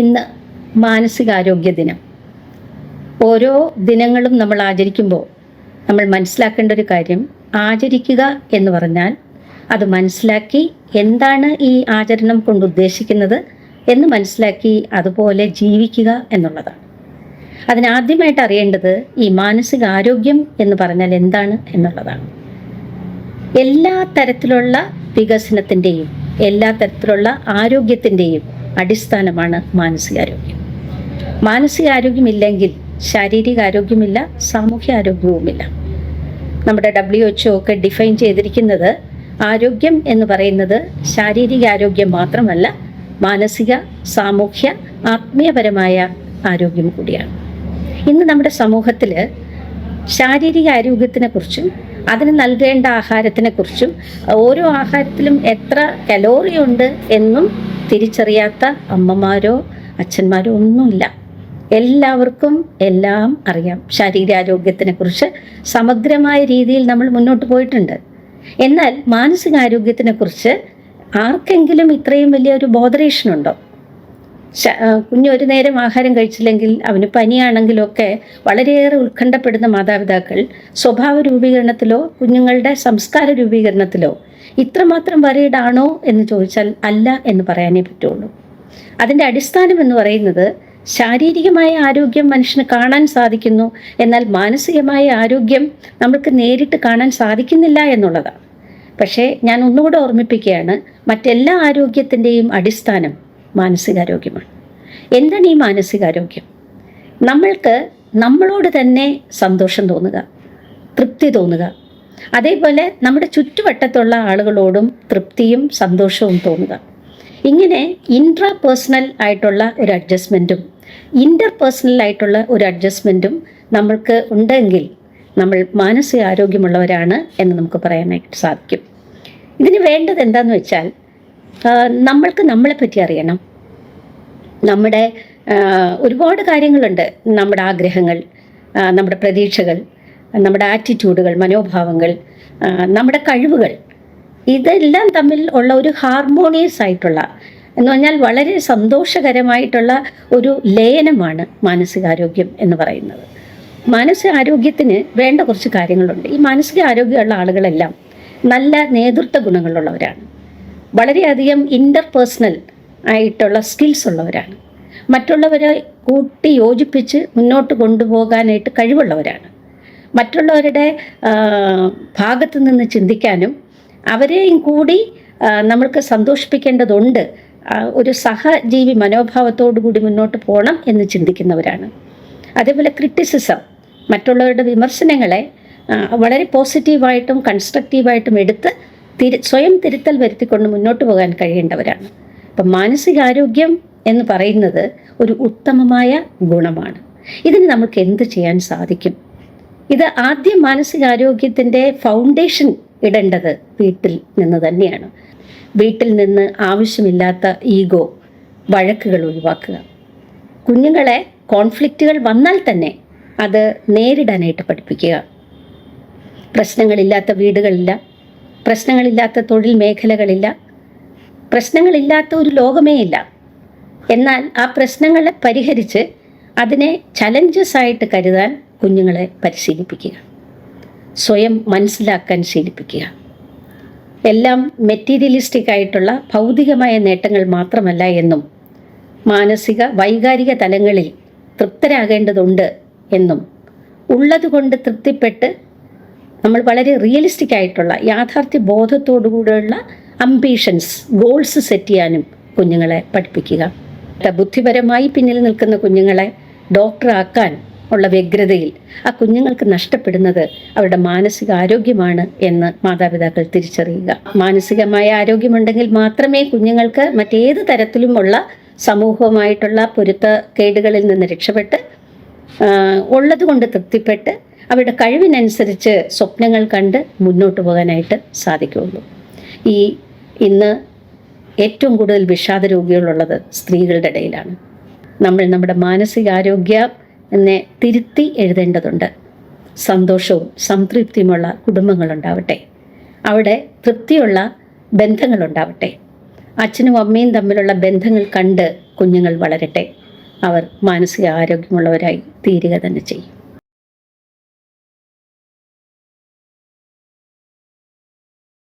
ഇന്ന് മാനസികാരോഗ്യ ദിനം ഓരോ ദിനങ്ങളും നമ്മൾ ആചരിക്കുമ്പോൾ നമ്മൾ മനസ്സിലാക്കേണ്ട ഒരു കാര്യം ആചരിക്കുക എന്ന് പറഞ്ഞാൽ അത് മനസ്സിലാക്കി എന്താണ് ഈ ആചരണം കൊണ്ട് ഉദ്ദേശിക്കുന്നത് എന്ന് മനസ്സിലാക്കി അതുപോലെ ജീവിക്കുക എന്നുള്ളതാണ്. അതിനാദ്യമായിട്ട് അറിയേണ്ടത് ഈ മാനസികാരോഗ്യം എന്ന് പറഞ്ഞാൽ എന്താണ് എന്നുള്ളതാണ്. എല്ലാ തരത്തിലുള്ള വികസനത്തിന്റെയും എല്ലാ തരത്തിലുള്ള ആരോഗ്യത്തിന്റെയും അടിസ്ഥാനമാണ് മാനസികാരോഗ്യം. മാനസികാരോഗ്യമില്ലെങ്കിൽ ശാരീരിക ആരോഗ്യമില്ല സാമൂഹ്യ ആരോഗ്യവുമില്ല നമ്മുടെ ഡബ്ല്യു എച്ച് ഒക്കെ ഡിഫൈൻ ചെയ്തിരിക്കുന്നത് ആരോഗ്യം എന്ന് പറയുന്നത് ശാരീരിക ആരോഗ്യം മാത്രമല്ല മാനസിക സാമൂഹ്യ ആത്മീയപരമായ ആരോഗ്യം കൂടിയാണ്. ഇന്ന് നമ്മുടെ സമൂഹത്തിൽ ശാരീരിക ആരോഗ്യത്തിനെ കുറിച്ചും അതിന് നൽകേണ്ട ആഹാരത്തിനെ കുറിച്ചും ഓരോ ആഹാരത്തിലും എത്ര കലോറി ഉണ്ട് എന്നും തിരിച്ചറിയാത്ത അമ്മമാരോ അച്ഛന്മാരോ ഒന്നുമില്ല. എല്ലാവർക്കും എല്ലാം അറിയാം. ശാരീരാരോഗ്യത്തിനെ കുറിച്ച് സമഗ്രമായ രീതിയിൽ നമ്മൾ മുന്നോട്ട് പോയിട്ടുണ്ട്. എന്നാൽ മാനസികാരോഗ്യത്തിനെ കുറിച്ച് ആർക്കെങ്കിലും ഇത്രയും വലിയൊരു ആ, കുഞ്ഞ് ഒരു നേരം ആഹാരം കഴിച്ചില്ലെങ്കിൽ അവന് പനിയാണെങ്കിലൊക്കെ വളരെയേറെ ഉത്കണ്ഠപ്പെടുന്ന മാതാപിതാക്കൾ സ്വഭാവ രൂപീകരണത്തിലോ കുഞ്ഞുങ്ങളുടെ സംസ്കാര രൂപീകരണത്തിലോ ഇത്രമാത്രം വരയിടാണോ എന്ന് ചോദിച്ചാൽ അല്ല എന്ന് പറയാനേ പറ്റുള്ളൂ. അതിന്റെ അടിസ്ഥാനം എന്ന് പറയുന്നത് ശാരീരികമായ ആരോഗ്യം മനുഷ്യന് കാണാൻ സാധിക്കുന്നു എന്നാൽ മാനസികമായ ആരോഗ്യം നമ്മൾക്ക് നേരിട്ട് കാണാൻ സാധിക്കുന്നില്ല എന്നുള്ളതാണ്. പക്ഷേ ഞാൻ ഒന്നുകൂടെ ഓർമ്മിപ്പിക്കുകയാണ് മറ്റെല്ലാ ആരോഗ്യത്തിന്റെയും അടിസ്ഥാനം മാനസികാരോഗ്യമാണ്. എന്താണ് ഈ മാനസികാരോഗ്യം? നമ്മൾക്ക് നമ്മളോട് തന്നെ സന്തോഷം തോന്നുക തൃപ്തി തോന്നുക. അതേപോലെ നമ്മുടെ ചുറ്റുവട്ടത്തുള്ള ആളുകളോടും തൃപ്തിയും സന്തോഷവും തോന്നുക. ഇങ്ങനെ ഇൻട്രാ പേഴ്സണൽ ആയിട്ടുള്ള ഒരു അഡ്ജസ്റ്റ്മെന്റും ഇന്റർ പേഴ്സണൽ ആയിട്ടുള്ള ഒരു അഡ്ജസ്റ്റ്മെന്റും നമ്മൾക്ക് ഉണ്ടെങ്കിൽ നമ്മൾ മാനസിക ആരോഗ്യമുള്ളവരാണ് എന്ന് നമുക്ക് പറയാനായിട്ട് സാധിക്കും. ഇതിന് വേണ്ടത് എന്താണെന്ന് വെച്ചാൽ നമ്മൾക്ക് നമ്മളെ പറ്റി അറിയണം. നമ്മുടെ ഒരുപാട് കാര്യങ്ങളുണ്ട്. നമ്മുടെ ആഗ്രഹങ്ങൾ നമ്മുടെ പ്രതീക്ഷകൾ നമ്മുടെ ആറ്റിറ്റ്യൂഡുകൾ മനോഭാവങ്ങൾ നമ്മുടെ കഴിവുകൾ. ഇതെല്ലാം തമ്മിൽ ഉള്ള ഒരു ഹാർമോണിയസ് ആയിട്ടുള്ള എന്ന് പറഞ്ഞാൽ വളരെ സന്തോഷകരമായിട്ടുള്ള ഒരു ലയനമാണ് മാനസികാരോഗ്യം എന്ന് പറയുന്നത്. മാനസികാരോഗ്യത്തിന് വേണ്ട കുറച്ച് കാര്യങ്ങളുണ്ട്. ഈ മാനസിക ആരോഗ്യമുള്ള ആളുകളെല്ലാം നല്ല നേതൃത്വ ഗുണങ്ങളുള്ളവരാണ്. വളരെയധികം ഇന്റർ പേഴ്സണൽ ആയിട്ടുള്ള സ്കിൽസ് ഉള്ളവരാണ്. മറ്റുള്ളവരെ കൂട്ടി യോജിപ്പിച്ച് മുന്നോട്ട് കൊണ്ടുപോകാനായിട്ട് കഴിവുള്ളവരാണ്. മറ്റുള്ളവരുടെ ഭാഗത്ത് നിന്ന് ചിന്തിക്കാനും അവരെയും കൂടി നമ്മൾക്ക് സന്തോഷിപ്പിക്കേണ്ടതുണ്ട്. ഒരു സഹജീവി മനോഭാവത്തോടു കൂടി മുന്നോട്ട് പോകണം എന്ന് ചിന്തിക്കുന്നവരാണ്. അതേപോലെ ക്രിറ്റിസിസം മറ്റുള്ളവരുടെ വിമർശനങ്ങളെ വളരെ പോസിറ്റീവായിട്ടും കൺസ്ട്രക്റ്റീവായിട്ടും എടുത്ത് തിരു സ്വയം തിരുത്തൽ വരുത്തിക്കൊണ്ട് മുന്നോട്ട് പോകാൻ കഴിയേണ്ടവരാണ്. അപ്പം മാനസികാരോഗ്യം എന്ന് പറയുന്നത് ഒരു ഉത്തമമായ ഗുണമാണ്. ഇതിന് നമുക്ക് എന്ത് ചെയ്യാൻ സാധിക്കും? ഇത് ആദ്യം മാനസികാരോഗ്യത്തിന്റെ ഫൗണ്ടേഷൻ ഇടേണ്ടത് വീട്ടിൽ നിന്ന് തന്നെയാണ്. വീട്ടിൽ നിന്ന് ആവശ്യമില്ലാത്ത ഈഗോ വഴക്കുകൾ ഒഴിവാക്കുക. കുഞ്ഞുങ്ങളെ കോൺഫ്ലിക്റ്റുകൾ വന്നാൽ തന്നെ അത് നേരിടാനായിട്ട് പഠിപ്പിക്കുക. പ്രശ്നങ്ങളില്ലാത്ത വീടുകളില്ല പ്രശ്നങ്ങളില്ലാത്ത തൊഴിൽ മേഖലകളില്ല പ്രശ്നങ്ങളില്ലാത്ത ഒരു ലോകമേ ഇല്ല. എന്നാൽ ആ പ്രശ്നങ്ങളെ പരിഹരിച്ച് അതിനെ ചലഞ്ചസ് ആയിട്ട് കരുതാൻ കുഞ്ഞുങ്ങളെ പരിശീലിപ്പിക്കുക. സ്വയം മനസ്സിലാക്കാൻ ശീലിപ്പിക്കുക. എല്ലാം മെറ്റീരിയലിസ്റ്റിക് ആയിട്ടുള്ള ഭൗതികമായ നേട്ടങ്ങൾ മാത്രമല്ല എന്നും മാനസിക വൈകാരിക തലങ്ങളിൽ തൃപ്തരാകേണ്ടതുണ്ട് എന്നും ഉള്ളതുകൊണ്ട് തൃപ്തിപ്പെട്ട് നമ്മൾ വളരെ റിയലിസ്റ്റിക് ആയിട്ടുള്ള യാഥാർത്ഥ്യ ബോധത്തോടുകൂടിയുള്ള അംബീഷൻസ് ഗോൾസ് സെറ്റ് ചെയ്യാനും കുഞ്ഞുങ്ങളെ പഠിപ്പിക്കുക. ബുദ്ധിപരമായി പിന്നിൽ നിൽക്കുന്ന കുഞ്ഞുങ്ങളെ ഡോക്ടറാക്കാൻ ഉള്ള വ്യഗ്രതയിൽ ആ കുഞ്ഞുങ്ങൾക്ക് നഷ്ടപ്പെടുന്നത് അവരുടെ മാനസിക ആരോഗ്യമാണ് എന്ന് മാതാപിതാക്കൾ തിരിച്ചറിയുക. മാനസികമായ ആരോഗ്യമുണ്ടെങ്കിൽ മാത്രമേ കുഞ്ഞുങ്ങൾക്ക് മറ്റേത് തരത്തിലുമുള്ള സമൂഹവുമായിട്ടുള്ള പൊരുത്തക്കേടുകളിൽ നിന്ന് രക്ഷപ്പെട്ട് ഉള്ളതുകൊണ്ട് ഉള്ളത് കൊണ്ട് തൃപ്തിപ്പെട്ട് അവരുടെ കഴിവിനനുസരിച്ച് സ്വപ്നങ്ങൾ കണ്ട് മുന്നോട്ട് പോകാനായിട്ട് സാധിക്കുകയുള്ളൂ. ഈ ഇന്ന് ഏറ്റവും കൂടുതൽ വിഷാദ രോഗികളുള്ളത് സ്ത്രീകളുടെ ഇടയിലാണ്. നമ്മൾ നമ്മുടെ മാനസികാരോഗ്യ എന്നെ തിരുത്തി എഴുതേണ്ടതുണ്ട്. സന്തോഷവും സംതൃപ്തിയുമുള്ള കുടുംബങ്ങളുണ്ടാവട്ടെ. അവിടെ തൃപ്തിയുള്ള ബന്ധങ്ങളുണ്ടാവട്ടെ. അച്ഛനും അമ്മയും തമ്മിലുള്ള ബന്ധങ്ങൾ കണ്ട് കുഞ്ഞുങ്ങൾ വളരട്ടെ. അവർ മാനസിക ആരോഗ്യമുള്ളവരായി തീരുക തന്നെ ചെയ്യും.